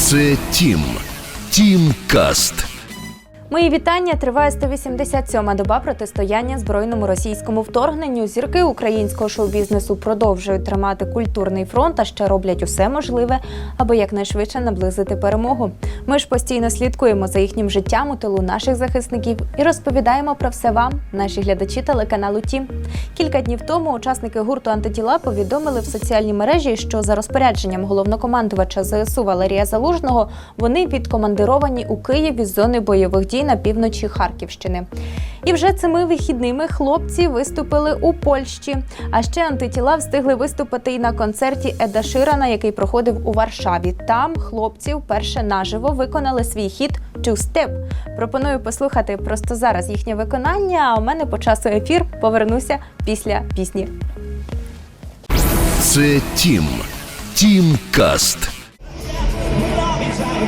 Це Тім. Тім Каст. Мої вітання. Триває 187-ма доба протистояння збройному російському вторгненню. Зірки українського шоу-бізнесу продовжують тримати культурний фронт, а ще роблять усе можливе, аби якнайшвидше наблизити перемогу. Ми ж постійно слідкуємо за їхнім життям у тилу наших захисників і розповідаємо про все вам, наші глядачі телеканалу Тім. Кілька днів тому учасники гурту антитіла повідомили в соціальній мережі, що за розпорядженням головнокомандувача ЗСУ Валерія Залужного вони відкомандировані у Київ із зони бойових дій на півночі Харківщини. І вже цими вихідними хлопці виступили у Польщі. А ще антитіла встигли виступити і на концерті Еда Ширана, який проходив у Варшаві. Там хлопці вперше наживо виконали свій хіт «Two Step». Пропоную послухати просто зараз їхнє виконання. А у мене по часу ефір повернуся після пісні. Це Тім. Тім Каст.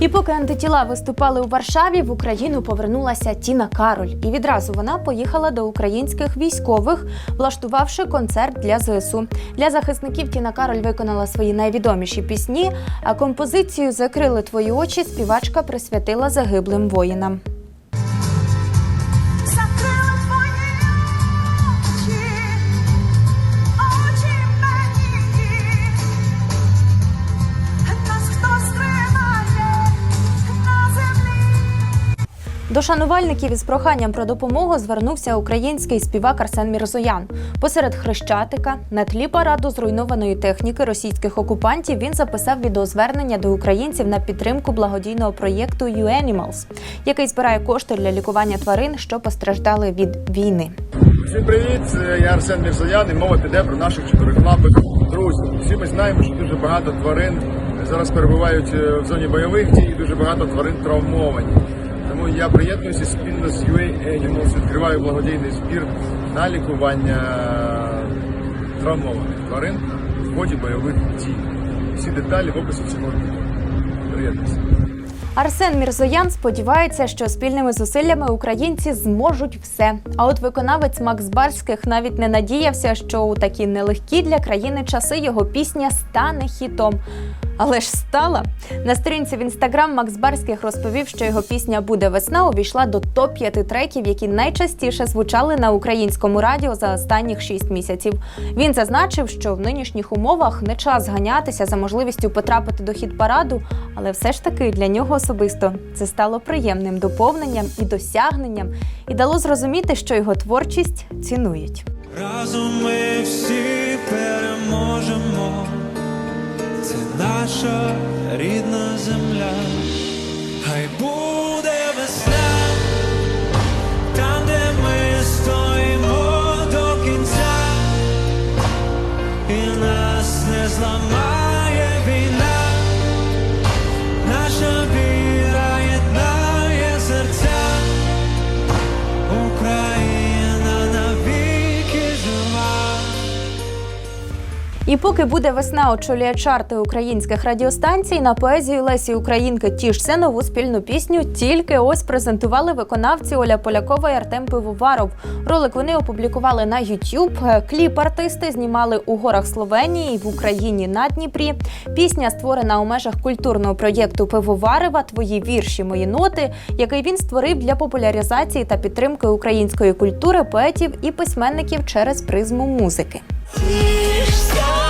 І поки антитіла виступали у Варшаві, в Україну повернулася Тіна Кароль. І відразу вона поїхала до українських військових, влаштувавши концерт для ЗСУ. Для захисників Тіна Кароль виконала свої найвідоміші пісні. А композицію Закрили твої очі співачка присвятила загиблим воїнам. До шанувальників із проханням про допомогу звернувся український співак Арсен Мірзоян. Посеред хрещатика на тлі параду зруйнованої техніки російських окупантів він записав відеозвернення до українців на підтримку благодійного проєкту «U-Animals», який збирає кошти для лікування тварин, що постраждали від війни. Всім привіт! Я Арсен Мірзоян і мова піде про наших чотирихлапих друзів. Всі ми знаємо, що дуже багато тварин зараз перебувають е, в зоні бойових дій, і дуже багато тварин травмовані. Я приєднуюся спільно з UA Animals, відкриваю благодійний збір на лікування травмованих тварин в ході бойових дій. Всі деталі в описі цього відео. Приєднуйся. Арсен Мірзоян сподівається, що спільними зусиллями українці зможуть все. А от виконавець Макс Барських навіть не надіявся, що у такі нелегкі для країни часи його пісня стане хітом. Але ж стала на сторінці в інстаграм Макс Барських розповів, що його пісня Буде весна увійшла до топ 5 треків, які найчастіше звучали на українському радіо за останніх 6 місяців. Він зазначив, що в нинішніх умовах не час ганятися за можливістю потрапити до хіт параду, але все ж таки для нього особисто це стало приємним доповненням і досягненням, і дало зрозуміти, що його творчість цінують. Разом ми всі переможемо наша рідна земля. Хай буде І поки буде весна очолює чарти українських радіостанцій, на поезію Лесі Українки тішся нову спільну пісню. Тільки ось презентували виконавці Оля Полякова і Артем Пивоваров. Ролик вони опублікували на YouTube. Е, Кліп артисти знімали у горах Словенії і в Україні на Дніпрі. Пісня створена у межах культурного проєкту Пивоварева Твої вірші, мої ноти, який він створив для популяризації та підтримки української культури, поетів і письменників через призму музики. Тішся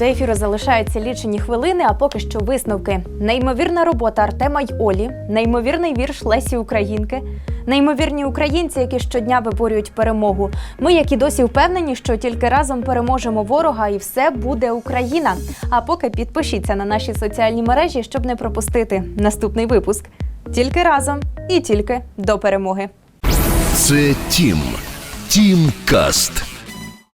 До ефіру залишаються лічені хвилини, а поки що висновки. Неймовірна робота Артема й Олі, неймовірний вірш Лесі Українки, неймовірні українці, які щодня виборюють перемогу. Ми, які досі впевнені, що тільки разом переможемо ворога, і все буде Україна. А поки підпишіться на наші соціальні мережі, щоб не пропустити наступний випуск. Тільки разом і тільки до перемоги. Це Тім. Тім Каст.